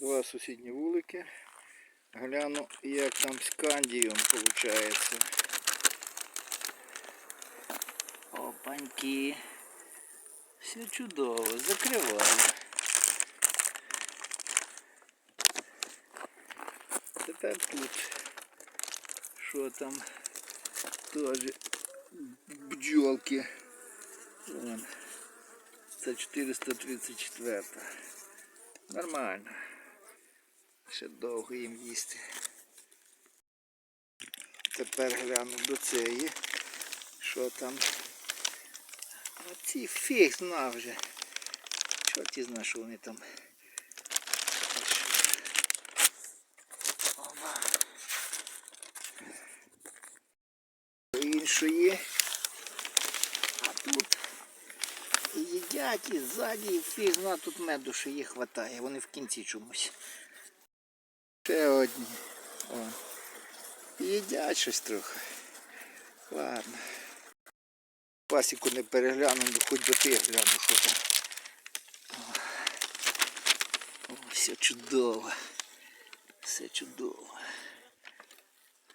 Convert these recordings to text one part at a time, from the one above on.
Два сусідні вулики. Гляну, як там з кандієм виходить. Опаньки. Все чудово. Закриваю. Тепер тут. Що там? Теж бджолки. Вон. Це 434. Нормально. Ще довго їм їсти. Тепер гляну до цієї. Що там? А ці фіг зна вже. Чорт ті зна, що вони там. Іншої. А тут їдять, і ззаді, і фіг зна, тут меду ще їх хватає. Вони в кінці чомусь. Ще одні. Їдять щось трохи. Ладно. Пасіку не перегляну, ну, хоч до тих гляну, що там. О, все чудово. Все чудово.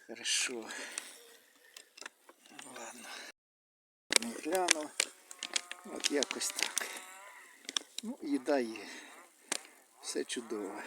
Хорошо. Ладно. Не гляну. От якось так. Ну, їда є. Все чудово.